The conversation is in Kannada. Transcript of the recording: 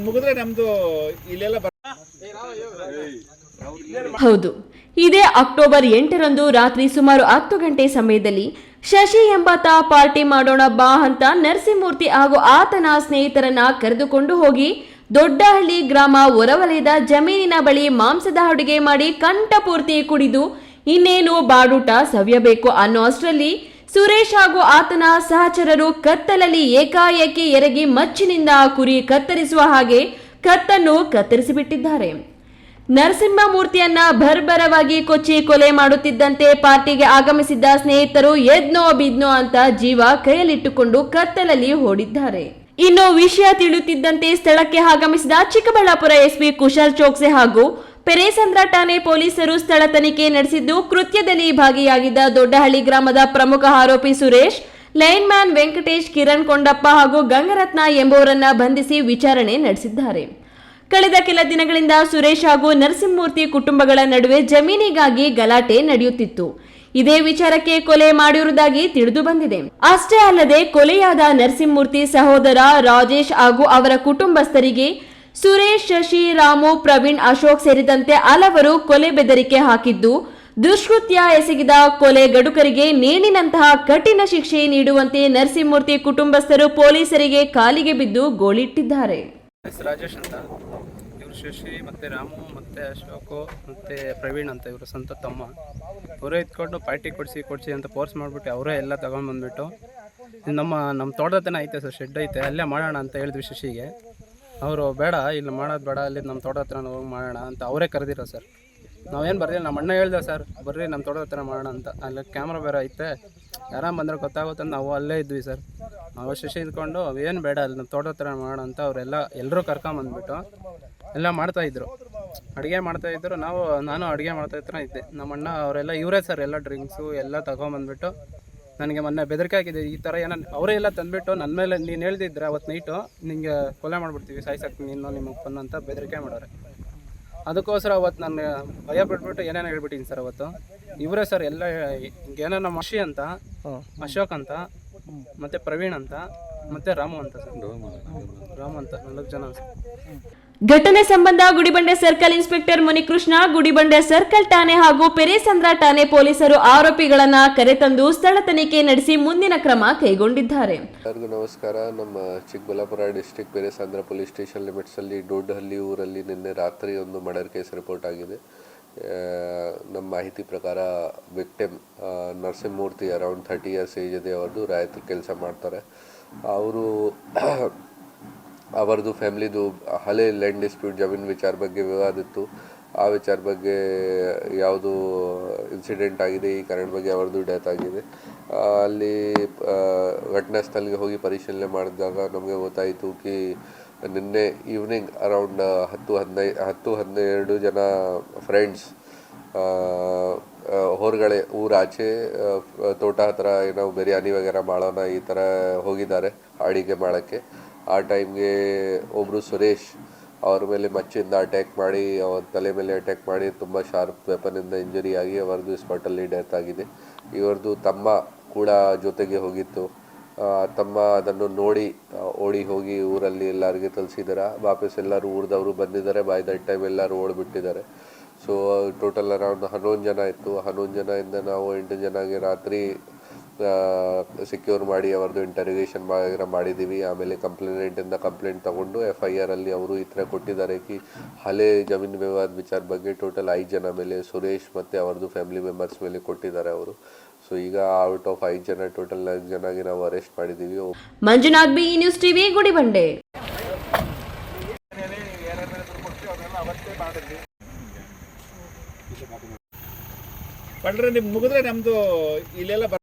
ಮುಗಿದ್ರೆ ನಮ್ದು ಇಲ್ಲೆಲ್ಲ ಹೌದು. ಇದೇ ಅಕ್ಟೋಬರ್ ಎಂಟರಂದು ರಾತ್ರಿ ಸುಮಾರು ಹತ್ತು ಗಂಟೆ ಸಮಯದಲ್ಲಿ ಶಶಿ ಎಂಬಾತ ಪಾರ್ಟಿ ಮಾಡೋಣ ಬಾ ಅಂತ ನರಸಿಂಹಮೂರ್ತಿ ಹಾಗೂ ಆತನ ಸ್ನೇಹಿತರನ್ನ ಕರೆದುಕೊಂಡು ಹೋಗಿ ದೊಡ್ಡಹಳ್ಳಿ ಗ್ರಾಮ ಹೊರವಲಯದ ಜಮೀನಿನ ಬಳಿ ಮಾಂಸದ ಅಡುಗೆ ಮಾಡಿ ಕಂಠಪೂರ್ತಿ ಕುಡಿದು ಇನ್ನೇನು ಬಾಡೂಟ ಸವಿಯಬೇಕು ಅನ್ನೋ ಅಷ್ಟರಲ್ಲಿ ಸುರೇಶ್ ಹಾಗೂ ಆತನ ಸಹಚರರು ಕತ್ತಲಲ್ಲಿ ಏಕಾಏಕಿ ಎರಗಿ ಮಚ್ಚಿನಿಂದ ಕುರಿ ಕತ್ತರಿಸುವ ಹಾಗೆ ಕತ್ತನ್ನು ಕತ್ತರಿಸಿಬಿಟ್ಟಿದ್ದಾರೆ. ನರಸಿಂಹಮೂರ್ತಿಯನ್ನ ಭರ್ಭರವಾಗಿ ಕೊಚ್ಚಿ ಕೊಲೆ ಮಾಡುತ್ತಿದ್ದಂತೆ ಪಾರ್ಟಿಗೆ ಆಗಮಿಸಿದ್ದ ಸ್ನೇಹಿತರು ಎದ್ನೋ ಬಿದ್ನೋ ಅಂತ ಜೀವ ಕೈಯಲ್ಲಿಟ್ಟುಕೊಂಡು ಕತ್ತಲಲ್ಲಿ ಓಡಿದ್ದಾರೆ. ಇನ್ನು ವಿಷಯ ತಿಳಿಯುತ್ತಿದ್ದಂತೆ ಸ್ಥಳಕ್ಕೆ ಆಗಮಿಸಿದ ಚಿಕ್ಕಬಳ್ಳಾಪುರ ಎಸ್ಪಿ ಕುಶಲ್ ಚೋಕ್ಸೆ ಹಾಗೂ ಪೆರೇಸಂದ್ರ ಠಾಣೆ ಪೊಲೀಸರು ಸ್ಥಳ ತನಿಖೆ ನಡೆಸಿದ್ದು ಕೃತ್ಯದಲ್ಲಿ ಭಾಗಿಯಾಗಿದ್ದ ದೊಡ್ಡಹಳ್ಳಿ ಗ್ರಾಮದ ಪ್ರಮುಖ ಆರೋಪಿ ಸುರೇಶ್, ಲೈನ್ ಮ್ಯಾನ್ ವೆಂಕಟೇಶ್ ಕಿರಣ್ ಕೊಂಡಪ್ಪ ಹಾಗೂ ಗಂಗರತ್ನ ಎಂಬುವರನ್ನ ಬಂಧಿಸಿ ವಿಚಾರಣೆ ನಡೆಸಿದ್ದಾರೆ. ಕಳೆದ ಕೆಲ ದಿನಗಳಿಂದ ಸುರೇಶ್ ಹಾಗೂ ನರಸಿಂಹಮೂರ್ತಿ ಕುಟುಂಬಗಳ ನಡುವೆ ಜಮೀನಿಗಾಗಿ ಗಲಾಟೆ ನಡೆಯುತ್ತಿತ್ತು. ಇದೇ ವಿಚಾರಕ್ಕೆ ಕೊಲೆ ಮಾಡಿರುವುದಾಗಿ ತಿಳಿದು ಬಂದಿದೆ. ಅಷ್ಟೇ ಅಲ್ಲದೆ ಕೊಲೆಯಾದ ನರಸಿಂಹಮೂರ್ತಿ ಸಹೋದರ ರಾಜೇಶ್ ಹಾಗೂ ಅವರ ಕುಟುಂಬಸ್ಥರಿಗೆ ಸುರೇಶ್, ಶಶಿ, ರಾಮು, ಪ್ರವೀಣ್, ಅಶೋಕ್ ಸೇರಿದಂತೆ ಹಲವರು ಕೊಲೆ ಬೆದರಿಕೆ ಹಾಕಿದ್ದು, ದುಷ್ಕೃತ್ಯ ಎಸಗಿದ ಕೊಲೆ ಗಡುಕರಿಗೆ ನೇಣಿನಂತಹ ಕಠಿಣ ಶಿಕ್ಷೆ ನೀಡುವಂತೆ ನರಸಿಂಹಮೂರ್ತಿ ಕುಟುಂಬಸ್ಥರು ಪೊಲೀಸರಿಗೆ ಕಾಲಿಗೆ ಬಿದ್ದು ಗೋಳಿಟ್ಟಿದ್ದಾರೆ. ಶಶಿ ಮತ್ತು ರಾಮು ಮತ್ತು ಅಶೋಕು ಮತ್ತು ಪ್ರವೀಣ್ ಅಂತ ಇವರು ಸಂತ ತಮ್ಮ. ಅವರೇ ಇದ್ಕೊಂಡು ಪಾರ್ಟಿ ಕೊಡಿಸಿ ಕೊಡಿಸಿ ಅಂತ ಫೋರ್ಸ್ ಮಾಡಿಬಿಟ್ಟು ಅವರೇ ಎಲ್ಲ ತಗೊಂಡ್ಬಂದ್ಬಿಟ್ಟು. ಬಂದುಬಿಟ್ಟು ನಮ್ಮ ನಮ್ಮ ತೋಟದ ಹತ್ರನೇ ಐತೆ ಸರ್ ಶೆಡ್ ಐತೆ, ಅಲ್ಲೇ ಮಾಡೋಣ ಅಂತ ಹೇಳಿದ್ವಿ ಶಶಿಗೆ. ಅವರು, ಬೇಡ, ಇಲ್ಲಿ ಮಾಡೋದು ಬೇಡ ಅಲ್ಲಿ ನಮ್ಮ ತೋಟ ಹತ್ರ ಹೋಗಿ ಮಾಡೋಣ ಅಂತ ಅವರೇ ಕರೆದಿರೋ ಸರ್. ನಾವೇನು ಬರ್ದಿಲ್ಲ ನಮ್ಮ ಅಣ್ಣ ಹೇಳ್ದೆ ಸರ್, ಬರ್ರಿ ನಮ್ಮ ತೋಟದ ಹತ್ರ ಮಾಡೋಣ ಅಂತ. ಅಲ್ಲಿ ಕ್ಯಾಮ್ರಾ ಬೇರೆ ಐತೆ. ಯಾರಾಮ್ ಬಂದ್ರೆ ಗೊತ್ತಾಗುತ್ತೆ ನಾವು ಅಲ್ಲೇ ಇದ್ವಿ ಸರ್. ನಾವು ಶಿಶಿ ಇದ್ಕೊಂಡು, ಏನು ಬೇಡ, ಅಲ್ಲಿ ನಮ್ಮ ತೋಟ ಹತ್ರ ಮಾಡೋಣ ಅಂತ ಅವರೆಲ್ಲ ಎಲ್ಲರೂ ಕರ್ಕೊಂಬಂದ್ಬಿಟ್ಟು ಎಲ್ಲ ಮಾಡ್ತಾಯಿದ್ರು ಅಡುಗೆ ಮಾಡ್ತಾಯಿದ್ರು ನಾವು, ನಾನು ಅಡುಗೆ ಮಾಡ್ತಾ ಹತ್ರ ಇದ್ದೆ. ನಮ್ಮ ಅಣ್ಣ, ಅವರೆಲ್ಲ, ಇವರೇ ಸರ್ ಎಲ್ಲ ಡ್ರಿಂಕ್ಸು ಎಲ್ಲ ತಗೊಂಬಂದ್ಬಿಟ್ಟು ನನಗೆ ಮೊನ್ನೆ ಬೆದರಿಕೆ ಆಗಿದೆ ಈ ಥರ ಏನೋ ಅವರೇ ಎಲ್ಲ ತಂದುಬಿಟ್ಟು ನನ್ನ ಮೇಲೆ ನೀನು ಹೇಳ್ದಿದ್ರೆ ಅವತ್ತು ನೈಟು ನಿಮಗೆ ಕೊಲೆ ಮಾಡಿಬಿಡ್ತೀವಿ ಸಾಯಿಸ್ತೀನಿ ಇನ್ನೂ ನಿಮ್ಮ ಅಪ್ಪನ ಅಂತ ಬೆದರಿಕೆ ಮಾಡೋರೆ. ಅದಕ್ಕೋಸ್ಕರ ಅವತ್ತು ನಾನು ಭಯ ಬಿಟ್ಬಿಟ್ಟು ಏನೇನು ಹೇಳ್ಬಿಟ್ಟಿನಿ ಸರ್ ಅವತ್ತು. ಇವರೇ ಸರ್ ಎಲ್ಲ ಏನೋ ನಮ್ಮ ಅಶಿ ಅಂತ ಅಶೋಕ್ ಅಂತ ಮತ್ತು ಪ್ರವೀಣ್ ಅಂತ ಮತ್ತು ರಾಮು ಅಂತ ಸರ್. ರಾಮು ಅಂತ ನಾಲ್ಕು ಜನ ಸರ್. ಘಟನೆ ಸಂಬಂಧ Gudibande circle inspector Munikrishna, Gudibande circle ಠಾಣೆ ಹಾಗೂ ಪೆರೇಸಂದ್ರ ಠಾಣೆ ಪೊಲೀಸರು ಆರೋಪಿಗಳನ್ನ ಕರೆತಂದು ಸ್ಥಳ ತನಿಖೆ ನಡೆಸಿ ಮುಂದಿನ ಕ್ರಮ ಕೈಗೊಂಡಿದ್ದಾರೆ. ನಮಸ್ಕಾರ. ನಮ್ಮ Chikkaballapura district Peresandra police station limits ಅಲ್ಲಿ ದೊಡ್ಡಹಳ್ಳಿ ಊರಲ್ಲಿ ನಿನ್ನೆ ರಾತ್ರಿ ಒಂದು ಮರ್ಡರ್ ಕೇಸ್ ರಿಪೋರ್ಟ್ ಆಗಿದೆ. ನಮ್ಮ ಮಾಹಿತಿ ಪ್ರಕಾರ victim Narasimhamurthy around thirty years age ಇದೆ. ಅವ್ರದ್ದು ರಾಯತ್ರಿ ಕೆಲಸ ಮಾಡ್ತಾರೆ. ಅವರು ಅವರದು ಫ್ಯಾಮ್ಲಿದು ಹಳೆ ಲ್ಯಾಂಡ್ ಡಿಸ್ಪ್ಯೂಟ್ ಜಮೀನು ವಿಚಾರ ಬಗ್ಗೆ ವಿವಾದ ಇತ್ತು. ಆ ವಿಚಾರ ಬಗ್ಗೆ ಯಾವುದು ಇನ್ಸಿಡೆಂಟ್ ಆಗಿದೆ, ಈ ಕಾರಣ ಬಗ್ಗೆ ಅವರದು ಡೆತ್ ಆಗಿದೆ. ಅಲ್ಲಿ ಘಟನೆ ಸ್ಥಳಕ್ಕೆ ಹೋಗಿ ಪರಿಶೀಲನೆ ಮಾಡಿದಾಗ ನಮಗೆ ಗೊತ್ತಾಯಿತು ಕಿ, ನಿನ್ನೆ ಈವ್ನಿಂಗ್ ಅರೌಂಡ್ ಹತ್ತು ಹದಿನೈದು ಹತ್ತು ಹನ್ನೆರಡು ಜನ ಫ್ರೆಂಡ್ಸ್ ಹೊರಗಡೆ ಊರಾಚೆ ತೋಟ ಹತ್ರ ಏನೋ ಬಿರಿಯಾನಿ ವಗೇರ ಮಾಡೋಣ ಈ ಥರ ಹೋಗಿದ್ದಾರೆ, ಅಡಿಗೆ ಮಾಡೋಕ್ಕೆ. ಆ ಟೈಮ್ಗೆ ಒಬ್ಬರು ಸುರೇಶ್ ಅವ್ರ ಮೇಲೆ ಮಚ್ಚಿಂದ ಅಟ್ಯಾಕ್ ಮಾಡಿ ಅವ್ರ ತಲೆ ಮೇಲೆ ಅಟ್ಯಾಕ್ ಮಾಡಿ ತುಂಬ ಶಾರ್ಪ್ ವೆಪನಿಂದ ಇಂಜುರಿ ಆಗಿ ಅವರದ್ದು ಸ್ಪಾಟಲ್ಲಿ ಡೆತ್ ಆಗಿದೆ. ಇವ್ರದ್ದು ತಮ್ಮ ಕೂಡ ಜೊತೆಗೆ ಹೋಗಿತ್ತು. ತಮ್ಮ ಅದನ್ನು ನೋಡಿ ಓಡಿ ಹೋಗಿ ಊರಲ್ಲಿ ಎಲ್ಲರಿಗೆ ತಲ್ಸಿದ್ದಾರೆ ವಾಪಸ್ ಎಲ್ಲರೂ ಊರ್ದವರು ಬಂದಿದ್ದಾರೆ ಬೈ ದಟ್ ಟೈಮ್ ಎಲ್ಲರೂ ಓಡಿಬಿಟ್ಟಿದ್ದಾರೆ ಸೊ ಟೋಟಲ್ ಅರೌಂಡ್ ಹನ್ನೊಂದು ಜನ ಇತ್ತು. ಹನ್ನೊಂದು ಜನ ಇಂದ ನಾವು ಎಂಟು ಜನಗೆ ರಾತ್ರಿ ಸೆಕ್ಯೂರ್ ಮಾಡಿ ಅವ್ರದ್ದು ಇಂಟರಿಗೇಷನ್ ಮಾಡಿದ್ದೀವಿ ಆಮೇಲೆ ಕಂಪ್ಲೇಂಟಿಂದ ಕಂಪ್ಲೇಂಟ್ ತಗೊಂಡು ಎಫ್ ಐ ಆರಲ್ಲಿ ಅವರು ಈ ಥರ ಕೊಟ್ಟಿದ್ದಾರೆ ಕಿ ಹಳೆ ಜಮೀನು ವಿವಾದ ವಿಚಾರ ಬಗ್ಗೆ ಟೋಟಲ್ ಐದು ಜನ ಮೇಲೆ ಸುರೇಶ್ ಮತ್ತು ಅವ್ರದ್ದು ಫ್ಯಾಮಿಲಿ ಮೆಂಬರ್ಸ್ ಮೇಲೆ ಕೊಟ್ಟಿದ್ದಾರೆ ಅವರು. ಸೊ ಈಗ ಔಟ್ ಆಫ್ ಐದು ಜನ ಟೋಟಲ್ ನಾಲ್ಕು ಜನಗೆ ನಾವು ಅರೆಸ್ಟ್ ಮಾಡಿದ್ದೀವಿ Manjunath B news TV Gudibande. Padre ನಿಮ್ ಮುಗಿದ್ರೆ ನಮ್ದು ಇಲ್ಲೆಲ್ಲ ಬರ